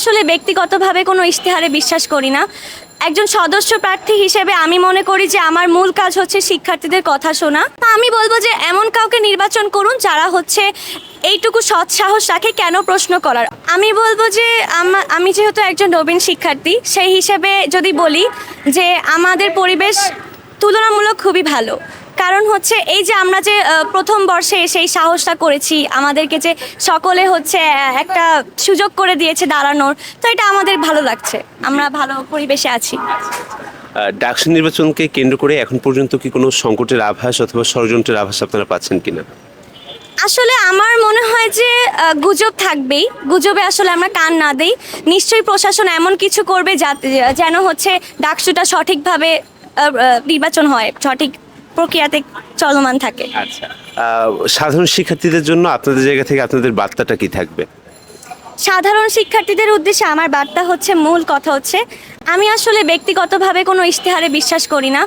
আসলে ব্যক্তিগতভাবে কোনো ইশতেহারে বিশ্বাস করি না। একজন সদস্য প্রার্থী হিসেবে আমি মনে করি যে আমার মূল কাজ হচ্ছে শিক্ষার্থীদের কথা শোনা। আমি বলব যে এমন কাউকে নির্বাচন করুন যারা হচ্ছে এইটুকু সৎ সাহস রাখে কেন প্রশ্ন করার। আমি বলব যে আমা- আমি যেহেতু একজন নবীন শিক্ষার্থী, সেই হিসেবে যদি বলি যে আমাদের পরিবেশ তুলনামূলক খুবই ভালো। কারণ হচ্ছে এই যে আমরা যে প্রথম বর্ষে সেই সাহসটা করেছি আমাদেরকে যে সকলে হচ্ছে একটা সুযোগ করে দিয়েছে দাঁড়ানোর তো এটা আমাদের ভালো লাগছে। আমরা ভালো পরিবেশে আছি। ডাকসু নির্বাচনকে কেন্দ্র করে এখন পর্যন্ত কি কোনো সংকটের আভাস অথবা ষড়যন্ত্রের আভাস আপনারা পাচ্ছেন কিনা? আসলে আমার মনে হয় যে গুজব থাকবেই। গুজবে আসলে আমরা কান না দেই। নিশ্চয়ই প্রশাসন এমন কিছু করবে যাতে যেন হচ্ছে ডাকসুটা সঠিকভাবে নির্বাচন হয় সঠিক প্রক্রিয়াতে চলমান থাকে। আচ্ছা। সাধারণ শিক্ষার্থীদের জন্য আপনাদের জায়গা থেকে আপনাদের বার্তাটা কি থাকবে? সাধারণ শিক্ষার্থীদের উদ্দেশ্যে আমার বার্তা হচ্ছে মূল কথা হচ্ছে আমি আসলে ব্যক্তিগতভাবে কোনো ইশতেহারে বিশ্বাস করি না।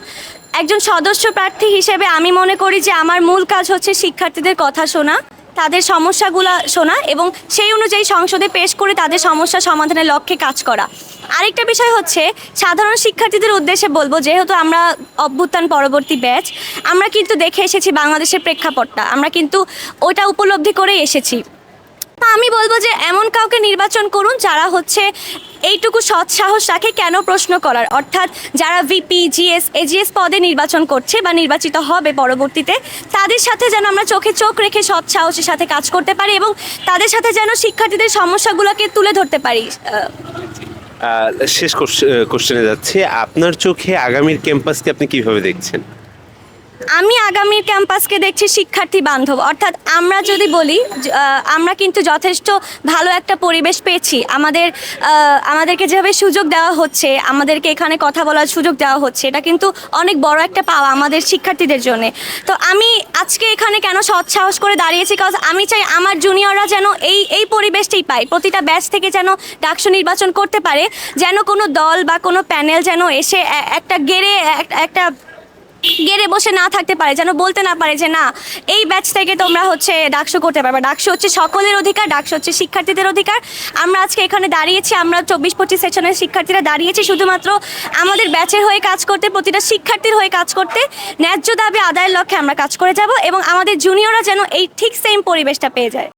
একজন সদস্য প্রার্থী হিসেবে আমি মনে করি যে আমার মূল কাজ হচ্ছে শিক্ষার্থীদের কথা শোনা তাদের সমস্যাগুলো শোনা এবং সেই অনুযায়ী সংসদে পেশ করে তাদের সমস্যা সমাধানের লক্ষ্যে কাজ করা। আরেকটা বিষয় হচ্ছে, সাধারণ শিক্ষার্থীদের উদ্দেশ্যে বলব, যেহেতু আমরা অভ্যুত্থান পরবর্তী ব্যাচ, আমরা কিন্তু দেখে এসেছি বাংলাদেশের প্রেক্ষাপটটা। আমরা কিন্তু ওটা উপলব্ধি করেই এসেছি। আমি বলব যে, এমন কাউকে নির্বাচন করুন যারা হচ্ছে এইটুকু সৎ সাহস রাখে কেন প্রশ্ন করার। অর্থাৎ যারা ভিপি জিএস এজিএস পদে নির্বাচন করছে বা নির্বাচিত হবে পরবর্তীতে, তাদের সাথে যেন আমরা চোখে চোখ রেখে সৎ সাহসের সাথে কাজ করতে পারি এবং তাদের সাথে যেন শিক্ষার্থীদের সমস্যাগুলোকে তুলে ধরতে পারি। শেষ কোশ্চেনে যাচ্ছে। আপনার চোখে আগামীর ক্যাম্পাসকে আপনি কীভাবে দেখছেন? আমি আগামীর ক্যাম্পাসকে দেখছি শিক্ষার্থী বান্ধব। অর্থাৎ আমরা যদি বলি আমরা কিন্তু যথেষ্ট ভালো একটা পরিবেশ পেয়েছি। আমাদের আমাদেরকে যেভাবে সুযোগ দেওয়া হচ্ছে, আমাদেরকে এখানে কথা বলার সুযোগ দেওয়া হচ্ছে, এটা কিন্তু অনেক বড় একটা পাওয়া আমাদের শিক্ষার্থীদের জন্য। তো আমি আজকে এখানে কেন সৎ সাহস করে দাঁড়িয়েছি? কাজ আমি চাই আমার জুনিয়ররা যেন এই এই পরিবেশটাই পায়। প্রতিটা ব্যাচ থেকে যেন ডাকসু নির্বাচন করতে পারে, যেন কোনো দল বা কোনো প্যানেল যেন এসে একটা গেড়ে, এক- একটা গেড়ে বসে না থাকতে পারে, যেন বলতে না পারে যে না, এই ব্যাচ থেকে তোমরা হচ্ছে ডাকসু করতে পারবে। ডাকসু হচ্ছে সকলের অধিকার, ডাকসু হচ্ছে শিক্ষার্থীদের অধিকার। আমরা আজকে এখানে দাঁড়িয়েছি, আমরা চব্বিশ পঁচিশ সেশনের শিক্ষার্থীরা দাঁড়িয়েছি শুধুমাত্র আমাদের ব্যাচের হয়ে কাজ করতে, প্রতিটা শিক্ষার্থীর হয়ে কাজ করতে। ন্যায্য দাবি আদায়ের লক্ষ্যে আমরা কাজ করে যাব এবং আমাদের জুনিয়ররা যেন এই ঠিক সেম পরিবেশটা পেয়ে যায়।